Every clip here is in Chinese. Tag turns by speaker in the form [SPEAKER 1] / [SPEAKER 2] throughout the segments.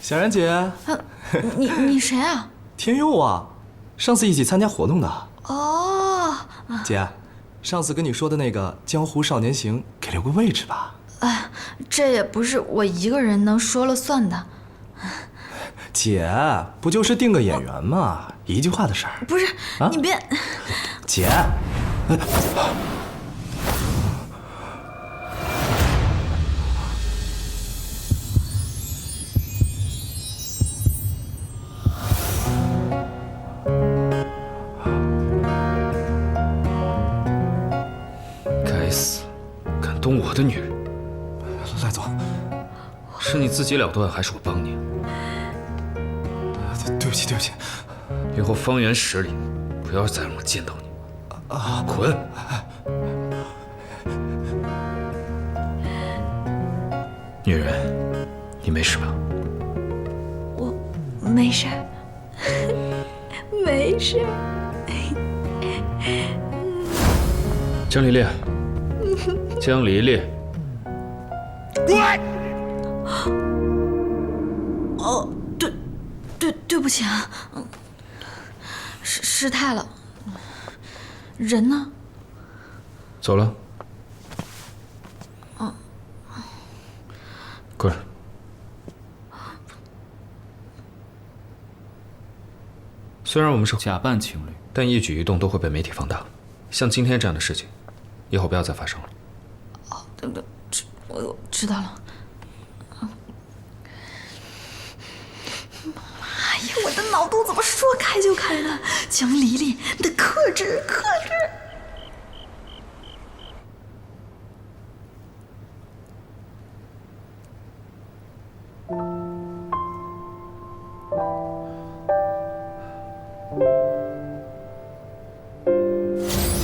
[SPEAKER 1] 小然姐，
[SPEAKER 2] 啊，你你谁啊？
[SPEAKER 1] 天佑啊，上次一起参加活动的。
[SPEAKER 2] 哦，
[SPEAKER 1] 姐，上次跟你说的那个《江湖少年行》，给留个位置吧。
[SPEAKER 2] 哎，这也不是我一个人能说了算的。
[SPEAKER 1] 姐，不就是定个演员吗？一句话的事儿。
[SPEAKER 2] 不是，
[SPEAKER 1] 啊
[SPEAKER 2] 你别。
[SPEAKER 1] 姐，
[SPEAKER 3] 该动我的女人，
[SPEAKER 1] 赖总，
[SPEAKER 3] 是你自己了断，还是我帮你？
[SPEAKER 1] 对不起，对不起。
[SPEAKER 3] 以后方圆十里，不要再让我见到你。啊，滚！女人，你没事吧？
[SPEAKER 2] 我没事，没事儿。
[SPEAKER 3] 江离离，江离离，
[SPEAKER 2] 哦，对，对，对不起啊，嗯，失失态了。人呢？
[SPEAKER 3] 走了。过来。虽然我们是
[SPEAKER 4] 假扮情侣，
[SPEAKER 3] 但一举一动都会被媒体放大。像今天这样的事情，以后不要再发生了。
[SPEAKER 2] 知我我知道了。哎呀，我的脑洞怎么说开就开呢？江离离，你得克制，克制。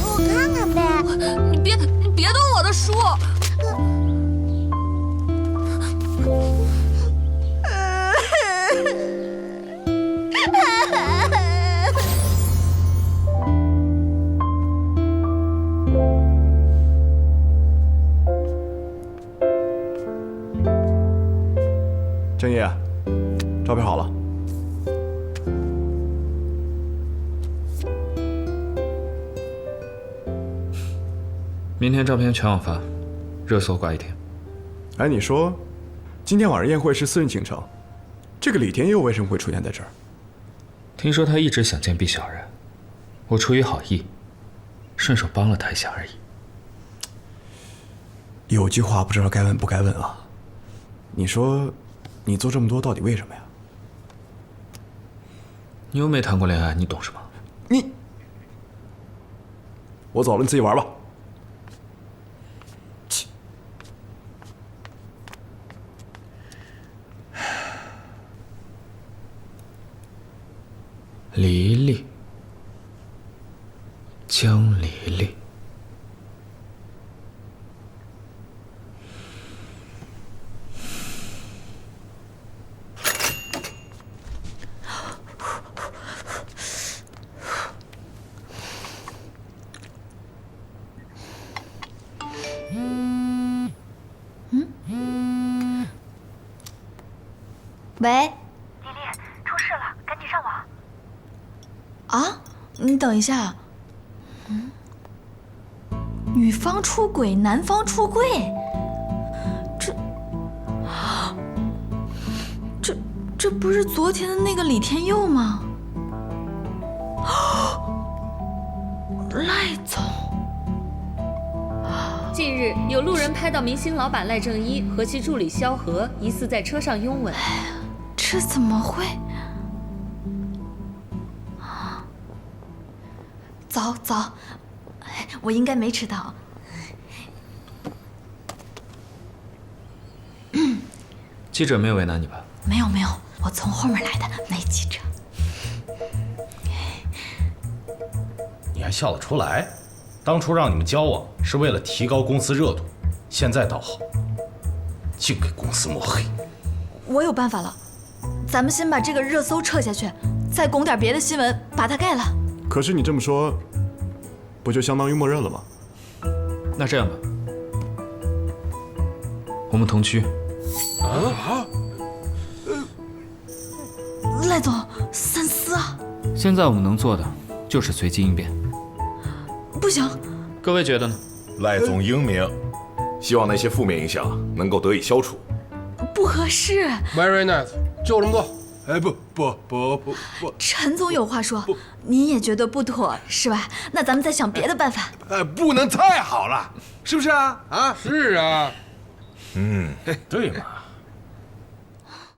[SPEAKER 5] 我看看呗。
[SPEAKER 6] 你别你别动我的书！
[SPEAKER 1] 郑毅，照片好了。
[SPEAKER 3] 明天照片全网发，热搜挂一天。
[SPEAKER 7] 哎，你说，今天晚上宴会是私人行程，这个李天佑为什么会出现在这儿？
[SPEAKER 3] 听说他一直想见毕小然，我出于好意，顺手帮了他一下而已。
[SPEAKER 7] 有句话不知道该问不该问啊。你说，你做这么多到底为什么呀？
[SPEAKER 3] 你又没谈过恋爱，你懂什么？
[SPEAKER 7] 你，我走了，你自己玩吧。
[SPEAKER 3] 离离，江离离。
[SPEAKER 2] 喂，
[SPEAKER 5] 丽丽，出事了，赶紧上网。
[SPEAKER 2] 啊，你等一下。嗯，女方出轨，男方出柜，这，这这不是昨天的那个李天佑吗？赖总，
[SPEAKER 6] 近日，有路人拍到明星老板赖正一和其助理萧何疑似在车上拥吻。
[SPEAKER 2] 这怎么会？早早，哎我应该没迟到。
[SPEAKER 3] 记者没有为难你吧？
[SPEAKER 2] 没有没有，我从后面来的，没记者。
[SPEAKER 8] 你还笑得出来？当初让你们交往是为了提高公司热度，现在倒好，净给公司抹黑。
[SPEAKER 2] 我有办法了，咱们先把这个热搜撤下去，再拱点别的新闻把它盖了。
[SPEAKER 7] 可是你这么说，不就相当于默认了吗？
[SPEAKER 3] 那这样吧，我们同居。
[SPEAKER 2] 赖总，三思啊！
[SPEAKER 3] 现在我们能做的就是随机应变。
[SPEAKER 2] 不行，
[SPEAKER 3] 各位觉得呢？
[SPEAKER 4] 赖总英明，希望那些负面影响能够得以消除。
[SPEAKER 2] 不合适。
[SPEAKER 9] Very nice，就这么多。
[SPEAKER 10] 哎，不不不不不，
[SPEAKER 2] 陈总有话说，您也觉得不妥是吧？那咱们再想别的办法。
[SPEAKER 10] 哎，不能太好了，是不是啊？啊，
[SPEAKER 9] 是啊，嗯
[SPEAKER 8] 对嘛？